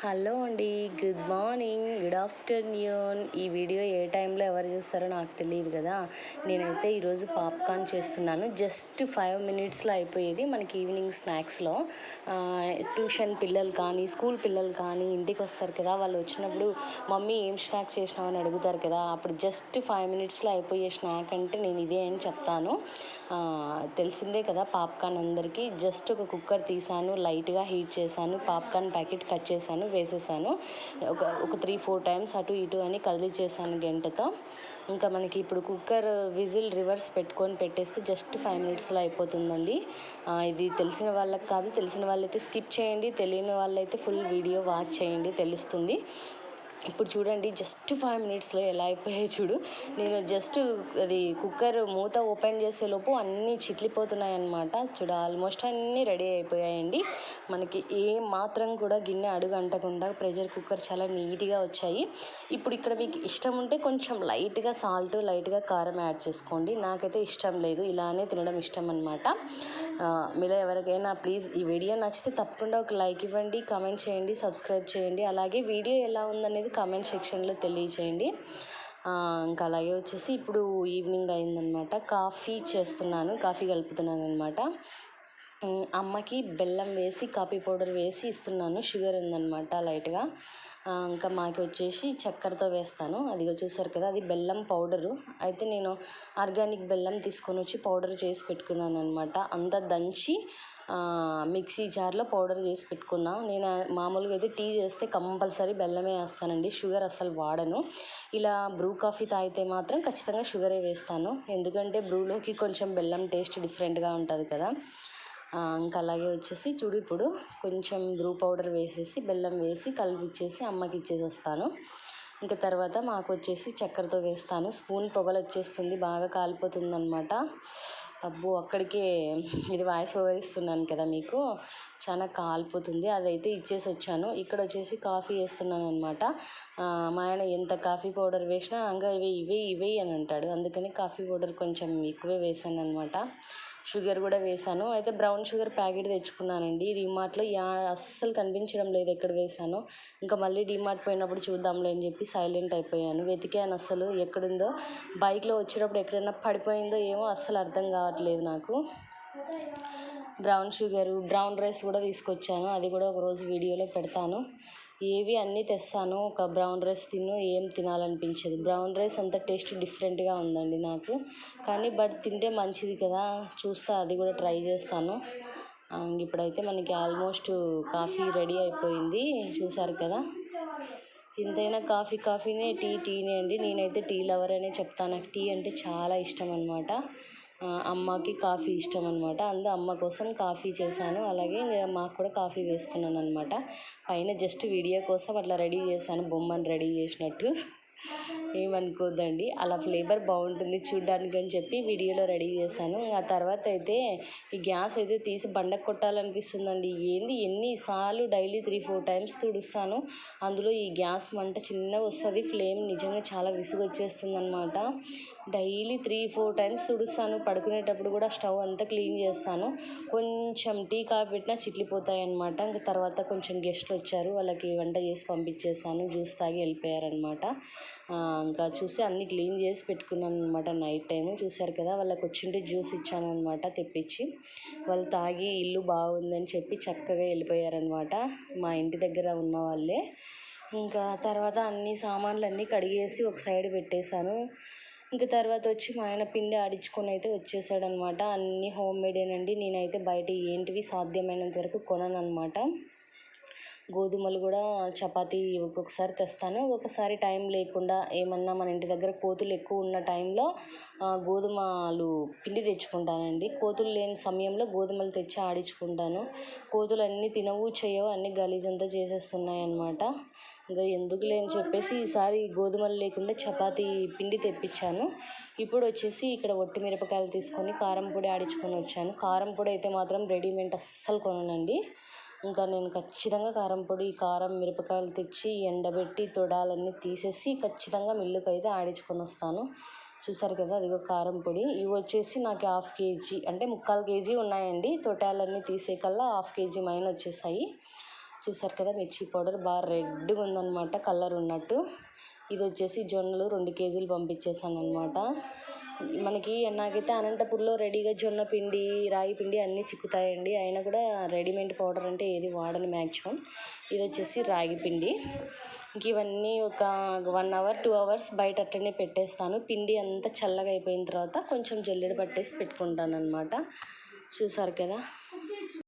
Hello అండి good morning good afternoon. ఈ video ఏ టైంలో ఎవరు చూస్తారో నాకు తెలియదు కదా. నేనైతే ఈరోజు పాప్కార్న్ చేస్తున్నాను. జస్ట్ ఫైవ్ మినిట్స్లో అయిపోయేది మనకి ఈవినింగ్ స్నాక్స్లో. ట్యూషన్ పిల్లలు కానీ స్కూల్ పిల్లలు కానీ ఇంటికి వస్తారు కదా. వాళ్ళు వచ్చినప్పుడు మమ్మీ ఏం స్నాక్ చేసినావు? అని అడుగుతారు కదా. అప్పుడు జస్ట్ ఫైవ్ మినిట్స్లో అయిపోయే స్నాక్ అంటే నేను ఇదే అని చెప్తాను. తెలిసిందే కదా పాప్కార్న్ అందరికీ. జస్ట్ ఒక కుక్కర్ తీసాను లైట్గా హీట్ చేశాను పాప్కార్న్ ప్యాకెట్ కట్ చేశాను. వేసేసాను. ఒక ఒక త్రీ ఫోర్ టైమ్స్ అటు ఇటు అని కదిలిచ్చేసాను గంటతో. ఇంకా మనకి ఇప్పుడు కుక్కర్ విజిల్ రివర్స్ పెట్టుకొని పెట్టేస్తే జస్ట్ ఫైవ్ మినిట్స్లో అయిపోతుందండి. ఇది తెలిసిన వాళ్ళకి కాదు తెలిసిన వాళ్ళైతే స్కిప్ చేయండి తెలియని వాళ్ళైతే ఫుల్ వీడియో వాచ్ చేయండి తెలుస్తుంది. ఇప్పుడు చూడండి జస్ట్ ఫైవ్ మినిట్స్లో ఎలా అయిపోయాయి చూడు. నేను జస్ట్ అది కుక్కర్ మూత ఓపెన్ చేసేలోపు అన్నీ చిట్లిపోతున్నాయి అనమాట చూడు ఆల్మోస్ట్ అన్నీ రెడీ అయిపోయాయండి. మనకి ఏ మాత్రం కూడా గిన్నె అడుగు అంటకుండా ప్రెషర్ కుక్కర్ చాలా నీట్గా వచ్చాయి. ఇప్పుడు ఇక్కడ మీకు ఇష్టం ఉంటే కొంచెం లైట్గా సాల్ట్ లైట్గా కారం యాడ్ చేసుకోండి. నాకైతే ఇష్టం లేదు ఇలానే తినడం ఇష్టం అనమాట మీలో ఎవరికైనా ప్లీజ్ ఈ వీడియో నచ్చితే తప్పకుండా ఒక లైక్ ఇవ్వండి కామెంట్ చేయండి సబ్స్క్రైబ్ చేయండి. అలాగే వీడియో ఎలా ఉందనేది కామెంట్ సెక్షన్లో తెలియచేయండి. ఇంకా అలాగే వచ్చేసి ఇప్పుడు ఈవినింగ్ అయిందనమాట కాఫీ చేస్తున్నాను కాఫీ కలుపుతున్నాను అనమాట అమ్మకి బెల్లం వేసి కాఫీ పౌడర్ వేసి ఇస్తున్నాను. షుగర్ ఉందనమాట లైట్గా ఇంకా మాకు వచ్చేసి చక్కెరతో వేస్తాను. అది చూసారు కదా అది బెల్లం పౌడరు. అయితే నేను ఆర్గానిక్ బెల్లం తీసుకొని వచ్చి పౌడర్ చేసి పెట్టుకున్నాను అనమాట అంతా దంచి మిక్సీ జార్లో పౌడర్ చేసి పెట్టుకున్నా. నేను మామూలుగా అయితే టీ చేస్తే కంపల్సరీ బెల్లమే వేస్తానండి. షుగర్ అస్సలు వాడను. ఇలా బ్రూ కాఫీ తాగితే మాత్రం ఖచ్చితంగా షుగరే వేస్తాను. ఎందుకంటే బ్రూలోకి కొంచెం బెల్లం టేస్ట్ డిఫరెంట్గా ఉంటుంది కదా. ఇంకా అలాగే వచ్చేసి చూడు ఇప్పుడు కొంచెం బ్రూ పౌడర్ వేసేసి బెల్లం వేసి కలిపిచ్చేసి అమ్మకి ఇచ్చేసి వస్తాను ఇంకా తర్వాత మాకు వచ్చేసి చక్కెరతో వేస్తాను. స్పూన్ పొగలు వచ్చేస్తుంది బాగా కాలిపోతుంది అనమాట అబ్బో అక్కడికే ఇది వాయిస్ ఓవర్ ఇస్తున్నాను కదా మీకు. చాలా కాలిపోతుంది అదైతే ఇచ్చేసి వచ్చాను ఇక్కడ వచ్చేసి కాఫీ వేస్తున్నాను అనమాట మా ఆయన ఎంత కాఫీ పౌడర్ వేసినా ఇంకా ఇవి ఇవే ఇవే అని అంటాడు. అందుకని కాఫీ పౌడర్ కొంచెం ఎక్కువే వేసాను అనమాట షుగర్ కూడా వేసాను అయితే బ్రౌన్ షుగర్ ప్యాకెట్ తెచ్చుకున్నానండి. డిమార్ట్లో యా అస్సలు కనిపించడం లేదు ఎక్కడ వేశానో. ఇంకా మళ్ళీ డిమార్ట్ పోయినప్పుడు చూద్దాంలే అని చెప్పి సైలెంట్ అయిపోయాను. వెతికాను అస్సలు ఎక్కడుందో బైక్లో వచ్చేటప్పుడు ఎక్కడైనా పడిపోయిందో ఏమో అస్సలు అర్థం కావట్లేదు నాకు. బ్రౌన్ షుగరు బ్రౌన్ రైస్ కూడా తీసుకొచ్చాను. అది కూడా ఒకరోజు వీడియోలో పెడతాను. ఏవి అన్నీ తెస్తాను. ఒక బ్రౌన్ రైస్ తిను ఏం తినాలనిపించదు. బ్రౌన్ రైస్ అంత టేస్ట్ డిఫరెంట్గా ఉందండి నాకు. కానీ బట్ తింటే మంచిది కదా. చూస్తా అది కూడా ట్రై చేస్తాను. ఇప్పుడైతే మనకి ఆల్మోస్ట్ కాఫీ రెడీ అయిపోయింది. చూసారు కదా? ఇంతైనా కాఫీ కాఫీనే టీ టీనే అండి. నేనైతే టీ లవర్ అనే చెప్తాను. నాకు టీ అంటే చాలా ఇష్టం అనమాట అమ్మకి కాఫీ ఇష్టం అనమాట అందు అమ్మ కోసం కాఫీ చేశాను. అలాగే మాకు కూడా కాఫీ వేసుకున్నాను అనమాట పైన జస్ట్ వీడియో కోసం అట్లా రెడీ చేశాను. బొమ్మను రెడీ చేసినట్టు. ఏమనుకోద్దండి. అలా ఫ్లేవర్ బాగుంటుంది చూడ్డానికి అని చెప్పి వీడియోలో రెడీ చేశాను. ఆ తర్వాత అయితే ఈ గ్యాస్ అయితే తీసి బండ కొట్టాలనిపిస్తుందండి. ఏంది? ఎన్నిసార్లు డైలీ త్రీ ఫోర్ టైమ్స్ తుడుస్తాను. అందులో ఈ గ్యాస్ మంట చిన్నగా వస్తుంది. ఫ్లేమ్ నిజంగా చాలా విసుగు వచ్చేస్తుంది అనమాట డైలీ త్రీ ఫోర్ టైమ్స్ తుడుస్తాను. పడుకునేటప్పుడు కూడా స్టవ్ అంతా క్లీన్ చేస్తాను. కొంచెం టీ కాఫీ పెట్టినా చిట్లిపోతాయి అనమాట ఇంకా తర్వాత కొంచెం గెస్ట్లు వచ్చారు. వాళ్ళకి వంట చేసి పంపించేసాను జ్యూస్ తాగి వెళ్ళిపోయారనమాట ఇంకా చూసి అన్ని క్లీన్ చేసి పెట్టుకున్నాను అనమాట నైట్ టైము చూసారు కదా వాళ్ళకి వచ్చింటే జ్యూస్ ఇచ్చాను అనమాట తెప్పించి. వాళ్ళు తాగి ఇల్లు బాగుందని చెప్పి చక్కగా వెళ్ళిపోయారనమాట మా ఇంటి దగ్గర ఉన్న వాళ్ళే. ఇంకా తర్వాత అన్ని సామాన్లు అన్నీ కడిగేసి ఒక సైడ్ పెట్టేశాను. ఇంకా తర్వాత వచ్చి మా ఆయన పిండి ఆడించుకొని అయితే వచ్చేసాడనమాట అన్నీ హోమ్ మేడేనండి నేనైతే బయట ఏంటివి సాధ్యమైనంత వరకు కొనను అనమాట గోధుమలు కూడా చపాతీ ఒక్కొక్కసారి తెస్తాను. ఒకసారి టైం లేకుండా ఏమన్నా మన ఇంటి దగ్గర కోతులు ఎక్కువ ఉన్న టైంలో గోధుమలు పిండి తెచ్చుకుంటానండి. కోతులు లేని సమయంలో గోధుమలు తెచ్చి ఆడించుకుంటాను. కోతులు అన్నీ తినవు చేయవు అన్నీ గలీజంతా చేసేస్తున్నాయి అన్నమాట ఇంకా ఎందుకులే అని చెప్పేసి ఈసారి గోధుమలు లేకుండా చపాతీ పిండి తెప్పించాను. ఇప్పుడు వచ్చేసి ఇక్కడ ఒట్టి మిరపకాయలు తీసుకొని కారం పొడి ఆడించుకొని వచ్చాను. కారం పొడి అయితే మాత్రం రెడీమేడ్ అస్సలు కొననండి. ఇంకా నేను ఖచ్చితంగా కారం పొడి కారం మిరపకాయలు తెచ్చి ఎండబెట్టి తొడాలన్నీ తీసేసి ఖచ్చితంగా మిల్లుకి అయితే ఆడించుకొని వస్తాను. చూసారు కదా అదిగో కారం పొడి. ఇవి వచ్చేసి నాకు హాఫ్ కేజీ అంటే ముక్కాలు కేజీ ఉన్నాయండి. తొటాలన్నీ తీసే కల్లా హాఫ్ కేజీ మైన వచ్చేసాయి. చూసారు కదా మిర్చి పౌడర్ బాగా రెడ్గా ఉందన్నమాట కలర్ ఉన్నట్టు. ఇది వచ్చేసి జొన్నలు రెండు కేజీలు పంపించేసాను అనమాట మనకి నాకైతే అనంతపూర్లో రెడీగా జొన్న పిండి రాగి పిండి అన్నీ చిక్కుతాయండి. అయినా కూడా రెడీమేడ్ పౌడర్ అంటే ఏది వాడను మ్యాక్సిమం ఇది వచ్చేసి రాగి పిండి. ఇంక ఇవన్నీ ఒక వన్ అవర్ టూ అవర్స్ బయట అట్టనే పెట్టేస్తాను. పిండి అంతా చల్లగా అయిపోయిన తర్వాత కొంచెం జల్లెడ పట్టేసి పెట్టుకుంటాను అనమాట చూసారు కదా?